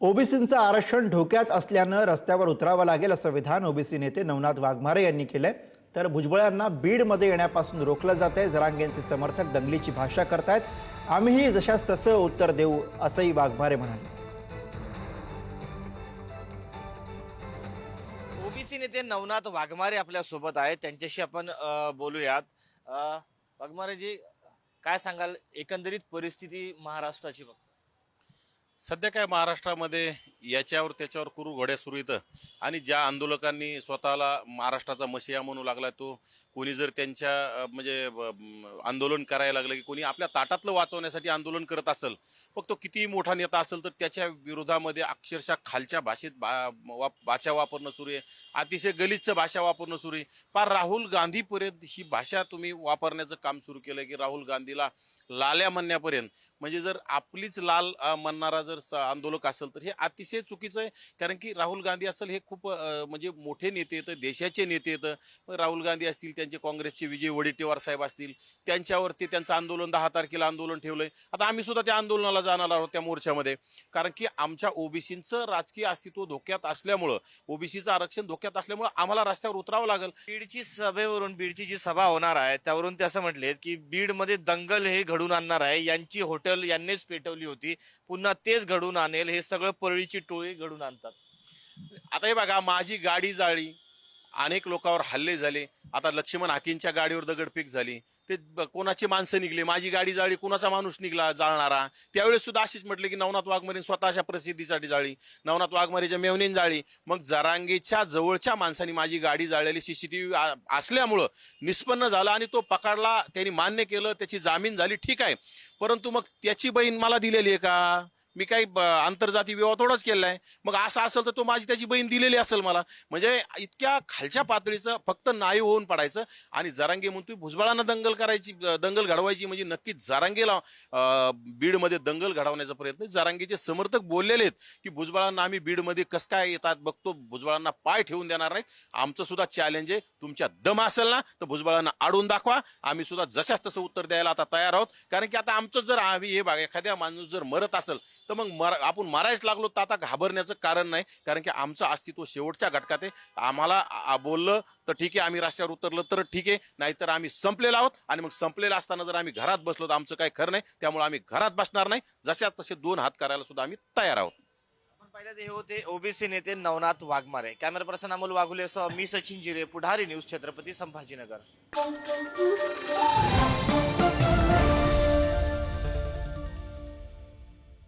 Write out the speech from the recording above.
ओबीसींचं आरक्षण धोक्यात असल्यानं रस्त्यावर उतरावं लागेल असं विधान ओबीसी नेते नवनाथ वाघमारे यांनी केलंय. तर भुजबळांना बीडमध्ये येण्यापासून रोखलं जात आहे जरांगेंचे समर्थक दंगलीची भाषा करतायत. आम्हीही जशास तसं उत्तर देऊ असंही वाघमारे म्हणाले. ओबीसी नेते नवनाथ वाघमारे आपल्यासोबत आहेत. त्यांच्याशी आपण बोलूयात. वाघमारेजी काय सांगाल? एकंदरीत परिस्थिती महाराष्ट्राची बघ सध्या काय महाराष्ट्रामध्ये याच्यावर त्याच्यावर कुरू घोड्या सुरू येतं आणि ज्या आंदोलकांनी स्वतःला महाराष्ट्राचा मशिया म्हणू लागला तो कोणी जर त्यांच्या म्हणजे आंदोलन करायला लागलं की कोणी आपल्या ताटातलं वाचवण्यासाठी आंदोलन करत असेल मग तो कितीही मोठा नेता असेल तर त्याच्या विरोधामध्ये अक्षरशः खालच्या भाषेत बा वा भाषा वापरणं सुरू आहे. अतिशय गलिच्छ भाषा वापरणं सुरू आहे. पार राहुल गांधीपर्यंत ही भाषा तुम्ही वापरण्याचं काम सुरू केलं की राहुल गांधीला लाल्या म्हणण्यापर्यंत. म्हणजे जर आपलीच लाल म्हणणारा जर स- आंदोलक असेल तर हे अतिशय चुकीचं आहे. कारण की राहुल गांधी असेल हे खूप म्हणजे मोठे नेते येतं देशाचे नेते येतं राहुल गांधी असतील त्यांचे काँग्रेसचे विजय वडेट्टीवार साहेब असतील त्यांच्यावरती त्यांचं आंदोलन दहा तारखेला आंदोलन ठेवलं आहे आता आम्ही सुद्धा त्या आंदोलनाला जाणार आहोत त्या मोर्चामध्ये. कारण की आमच्या ओबीसीचं राजकीय अस्तित्व धोक्यात असल्यामुळं ओबीसीचं आरक्षण धोक्यात असल्यामुळं आम्हाला रस्त्यावर उतरावं लागेल. बीडची सभेवरून बीडची जी सभा होणार आहे त्यावरून ते असं म्हटले की बीडमध्ये दंगल हे घडून आणणार आहे यांची हॉटेल यांनीच पेटवली होती. पुन्हा तेच घडून आणेल हे सगळं परळीची टोळी घडून आणतात. आता हे बघा माझी गाडी जाळी अनेक लोकांवर हल्ले झाले. आता लक्ष्मण हाकींच्या गाडीवर दगडफेक झाली. ते कोणाची माणसं निघली? माझी गाडी जाळी कोणाचा माणूस निघला जाळणारा? त्यावेळेस सुद्धा अशीच म्हटले की नवनाथ वाघमारे स्वतःच्या प्रसिद्धीसाठी जाळी. नवनाथ वाघमारेच्या मेवणीन जाळी. मग जरांगेच्या जवळच्या माणसांनी माझी गाडी जाळलेली सी सी टी व्ही असल्यामुळं निष्पन्न झालं आणि तो पकडला. त्यांनी मान्य केलं त्याची जामीन झाली ठीक आहे. परंतु मग त्याची बहीण मला दिलेली आहे का? मी काही ब- आंतरजाती विवाह थोडाच केलेला आहे. मग असं असेल तर तो माझी त्याची बहीण दिलेली असेल मला. म्हणजे इतक्या खालच्या पातळीचं फक्त नाही होऊन पडायचं आणि जरांगे म्हणतो भुजबळांना दंगल करायची दंगल घडवायची म्हणजे नक्कीच जरांगेला अं, बीडमध्ये दंगल घडवण्याचा प्रयत्न जरांगेचे समर्थक बोललेले आहेत की भुजबळांना आम्ही बीडमध्ये कसं काय येतात बघतो भुजबळांना पाय ठेवून देणार नाहीत. आमचं सुद्धा चॅलेंज आहे. तुमच्या दम असेल ना तर भुजबळांना आडून दाखवा. आम्ही सुद्धा जशाच तसं उत्तर द्यायला आता तयार आहोत. कारण की आता आमचं जर आम्ही हे बघा एखाद्या माणूस जर मरत असेल तर मग मर आपण मरायच लागलो तर आता घाबरण्याचं कारण नाही. कारण की आमचं अस्तित्व शेवटच्या घटकात आहे. आम्हाला बोललं तर ठीक आहे. आम्ही रस्त्यावर उतरलं तर ठीक आहे. नाहीतर आम्ही संपलेलो आहोत. आणि मग संपलेलं असताना जर आम्ही घरात बसलो तर आमचं काही खरं नाही. त्यामुळे आम्ही घरात बसणार नाही. जशा तसे दोन हात करायला सुद्धा आम्ही तयार आहोत. आपण हे होते ओबीसी नेते नवनाथ वाघमारे. कॅमेरा पर्सन अमोल वाघुले सह मी सचिन जिरे पुढारी न्यूज छत्रपती संभाजीनगर.